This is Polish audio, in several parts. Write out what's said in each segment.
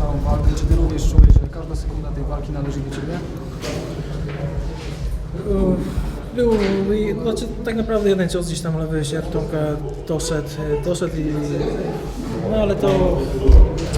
całą walkę. Czy ty również czujesz, że każda sekunda tej walki należy do ciebie? Był, i- znaczy tak naprawdę jeden cios gdzieś tam lewy sierptonka doszedł, doszedł i no ale to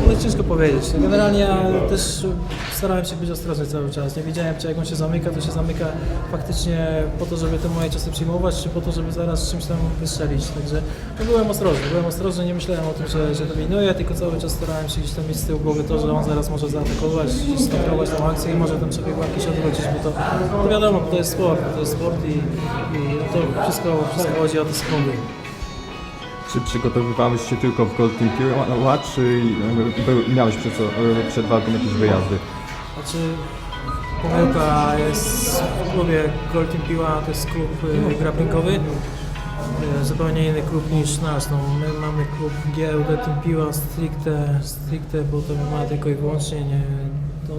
ale ciężko powiedzieć. Generalnie ja też starałem się być ostrożny cały czas. Nie wiedziałem czy jak on się zamyka, to się zamyka faktycznie po to, żeby te moje ciosy przyjmować, czy po to, żeby zaraz czymś tam wystrzelić. Także no, byłem ostrożny, byłem ostrożny, nie myślałem o tym, że, że dominuję, tylko cały czas starałem się gdzieś tam mieć z tyłu głowy to, że on zaraz może zaatakować, stopniować tą akcję i może ten walki się odwrócić, bo to no wiadomo, to jest sport, to jest sport i, i to wszystko, wszystko chodzi o te sekundy. Czy przygotowywałeś się tylko w Gold Team Piła, czy e, miałeś przed, e, przed walką jakieś wyjazdy? Znaczy, pomyłka jest w klubie Gold Team Piła, to jest klub y, grapplingowy, y, zupełnie inny klub niż nasz. No, my mamy klub GLD Team Piła stricte, stricte, bo to ma tylko i wyłącznie nie, to,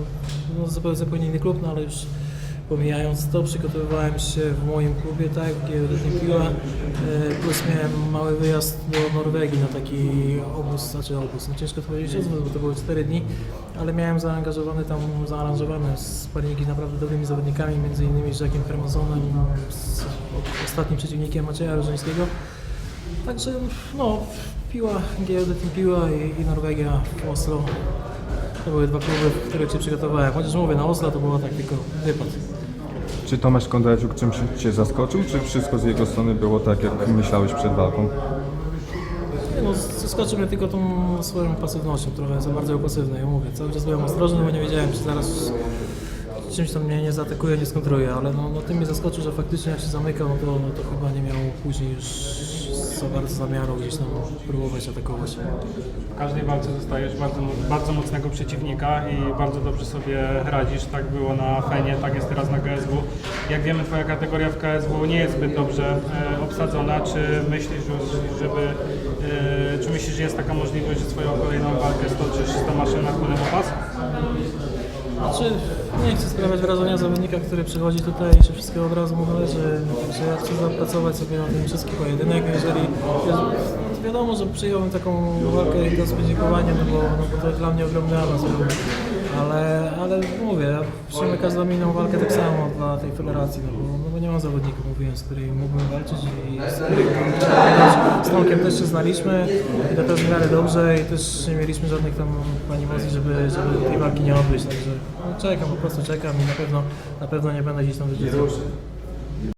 no, zupełnie, zupełnie inny klub, no ale już pomijając to, przygotowywałem się w moim klubie, tak, w Piła, y, plus miałem mały wyjazd do Norwegii na taki obóz, znaczy obóz, no ciężko to powiedzieć bo to było 4 dni, ale miałem zaangażowany tam, zaaranżowane sparingi z naprawdę dobrymi zawodnikami, między innymi z Jackiem Hermansonem, z ostatnim przeciwnikiem Macieja Różańskiego. Także no, Piła, Team Piła i, i Norwegia w Oslo. To były dwa kluby, w których się przygotowałem. Chociaż mówię, na Oslo to było tak tylko wypad. Czy Tomasz Kondraciuk czymś Cię zaskoczył, czy wszystko z jego strony było tak, jak myślałeś przed walką? Nie no, zaskoczył mnie tylko tą swoją pasywnością, trochę za bardzo pasywny, ja mówię. Cały czas byłem ostrożny, bo nie wiedziałem, czy zaraz czymś tam mnie nie zaatakuje, nie skontruje, ale no, no tym mnie zaskoczył, że faktycznie jak się zamykał, no to, no to chyba nie miał później już za bardzo zamiaru gdzieś tam próbować atakować. W każdej walce dostajesz bardzo, bardzo mocnego przeciwnika i bardzo dobrze sobie radzisz. Tak było na Fenie, tak jest teraz na GSW. Jak wiemy, Twoja kategoria w KSW nie jest zbyt dobrze e, obsadzona. Czy myślisz, że- żeby, e, czy myślisz, że jest taka możliwość, że swoją kolejną walkę stoczysz z Tomaszem Narkunem o pas? Znaczy, nie chcę sprawiać wrażenia zawodnika, który przychodzi tutaj i że wszystko od razu mu należy. Ja chcę zapracować sobie na tym wszystkim pojedynek. Jeżeli wiadomo, że przyjąłem taką walkę i to z podziękowaniem, no bo, no bo to jest dla mnie ogromny awans. Ale, ale mówię, ja przyjmę każdą inną walkę tak samo dla tej federacji, no bo, no bo nie mam zawodnika, mówiłem, z którymi mógłbym walczyć i z którym z Tomkiem też się znaliśmy i na pewno miarę dobrze i też nie mieliśmy żadnych tam animozji, żeby, żeby tej walki nie odbyć, także no, czekam, po prostu czekam i na pewno, na pewno nie będę gdzieś tam wyprzedzał.